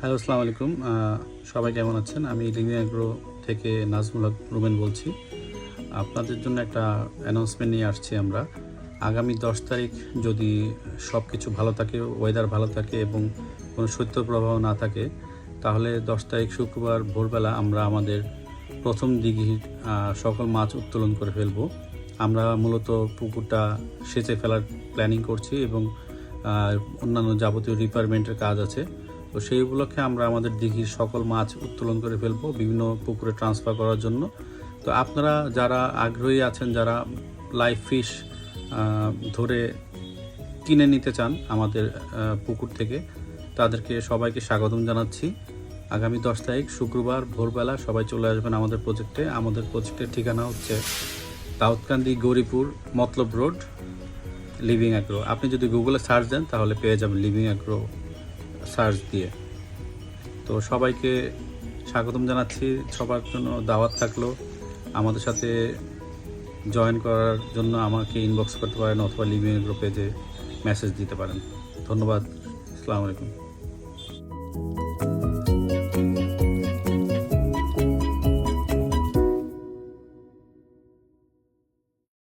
Hello, আসসালামু আলাইকুম। সবাই কেমন আছেন? আমি লিঙ্গি থেকে নাজমুল হক রুবেন বলছি। আপনাদের জন্য একটা অ্যানাউন্সমেন্ট নিয়ে আসছি আমরা। আগামী দশ তারিখ যদি সব কিছু ভালো থাকে ওয়েদার ভালো থাকে এবং কোনো শৈত্যপ্রবাহ না থাকে, তাহলে দশ তারিখ শুক্রবার ভোরবেলা আমরা আমাদের প্রথম দিঘির সকল মাছ উত্তোলন করে ফেলব। আমরা মূলত পুকুরটা সেচে ফেলার প্ল্যানিং করছি এবং অন্যান্য যাবতীয় রিপেয়ারমেন্টের কাজ আছে। তো সেই উপলক্ষে আমরা আমাদের দিঘির সকল মাছ উত্তোলন করে ফেলব, বিভিন্ন পুকুরে ট্রান্সফার করার জন্য। তো আপনারা যারা আগ্রহী আছেন, যারা লাইভ ফিশ ধরে কিনে নিতে চান আমাদের পুকুর থেকে, তাদেরকে সবাইকে স্বাগতম জানাচ্ছি। আগামী দশ তারিখ, শুক্রবার ভোরবেলা সবাই চলে আসবেন আমাদের প্রজেক্টে আমাদের প্রজেক্টের ঠিকানা হচ্ছে Daudkandi Gouripur Matlab road living agro আপনি যদি গুগলে সার্চ দেন, তাহলে পেয়ে যাবেন লিভিং অ্যাগ্রো সার্চ দিয়ে। তো সবাইকে স্বাগতম জানাচ্ছি। সবার জন্য দাওয়াত থাকল। আমাদের সাথে জয়েন করার জন্য আমাকে ইনবক্স করতে পারেন অথবা লিভিং গ্রুপে যে মেসেজ দিতে পারেন। ধন্যবাদ। আসসালামু আলাইকুম।